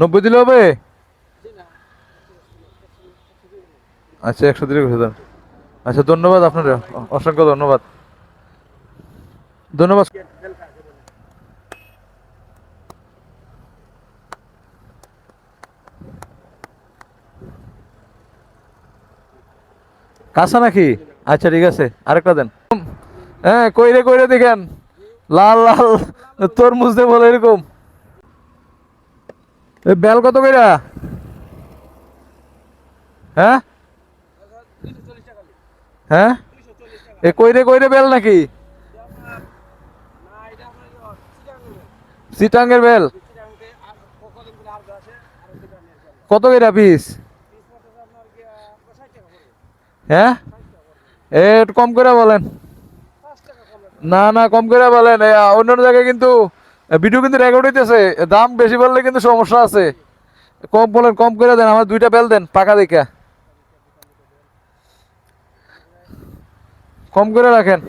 নব্বই দিলে হবে? আচ্ছা একশো দিলে করে দেন। আচ্ছা ধন্যবাদ আপনার অসংখ্য ধন্যবাদ। ধন্যবাদ। কাঁচা নাকি? আচ্ছা ঠিক আছে। আরেকটা দেন। হ্যাঁ কইরে কইরে দেখেন। লাল লাল, তরমুজ দে বলে এরকম। বেল কত কইরা? হ্যাঁ? হ্যাঁ? এ, কইরে কইরে বেল নাকি? সিটাঙ্গের বেল। কত কইরা পিস? হ্যাঁ? এ, একটু কম করে বলেন। না না, কম করে বলেন। অন্য জায়গায় কিন্তু ভিডিও কিন্তু রেকর্ড হইতেছে। দাম বেশি বললে কিন্তু সমস্যা আছে। কম বলেন, কম করে দেন, আমার দুইটা বেল দেন, পাকা দেখা। কম করে রাখেন।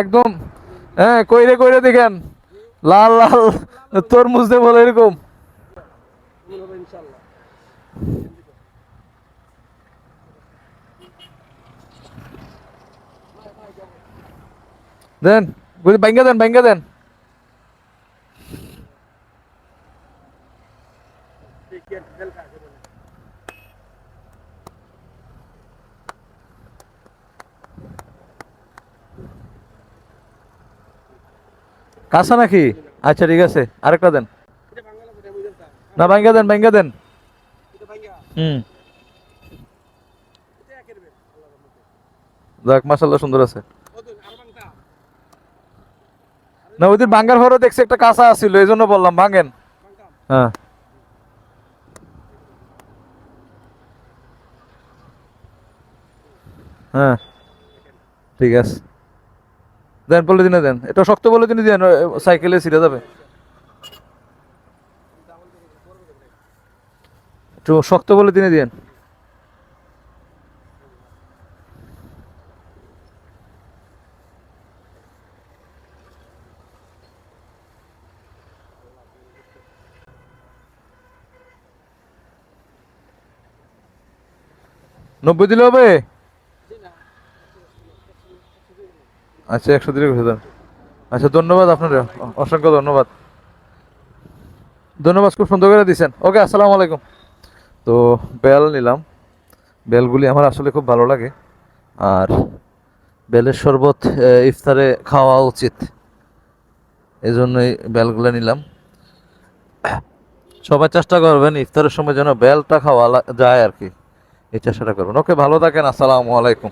একদম হ্যাঁ কইরে কইরে দেখেন। লাল লাল, তরমুজ দে বলে এরকম। দেন বুঝি ব্যাঙ্গা দেন ব্যাঙ্গা দেন। কাঁচা নাকি? আচ্ছা ঠিক আছে। আরেকটা দেন। না ব্যাঙ্গা দেন ব্যাঙ্গা দেন। হুম। যাক সুন্দর আছে। না, ওইদিন ভাঙ্গার ঘরও দেখছি একটা কাঁচা আছিল এই জন্য বললাম, ভাঙেন। হ্যাঁ। হ্যাঁ। ঠিক আছে। দেন বলে দিনে দেন। এটা শক্ত বলে দিনে দেন সাইকেলে ছিঁড়ে যাবে। একটু শক্ত বলে দিনে দেন। নব্বই দিলে হবে? আচ্ছা একশো করে দেন। আচ্ছা ধন্যবাদ আপনার। অসংখ্য ধন্যবাদ। ধন্যবাদ, খুব সুন্দর করে দিয়েছেন ওকে, আসসালামু আলাইকুম। তো, বেল নিলাম। বেলগুলি আমার আসলে খুব ভালো লাগে। আর বেলের শরবত ইফতারে খাওয়া উচিত। এই জন্যই বেলগুলো নিলাম। সবাই চেষ্টা করবেন ইফতারের সময় যেন বেলটা খাওয়া যায় আর কি। এই চেষ্টাটা করবেন। ওকে, ভালো থাকেন। আসসালামু আলাইকুম।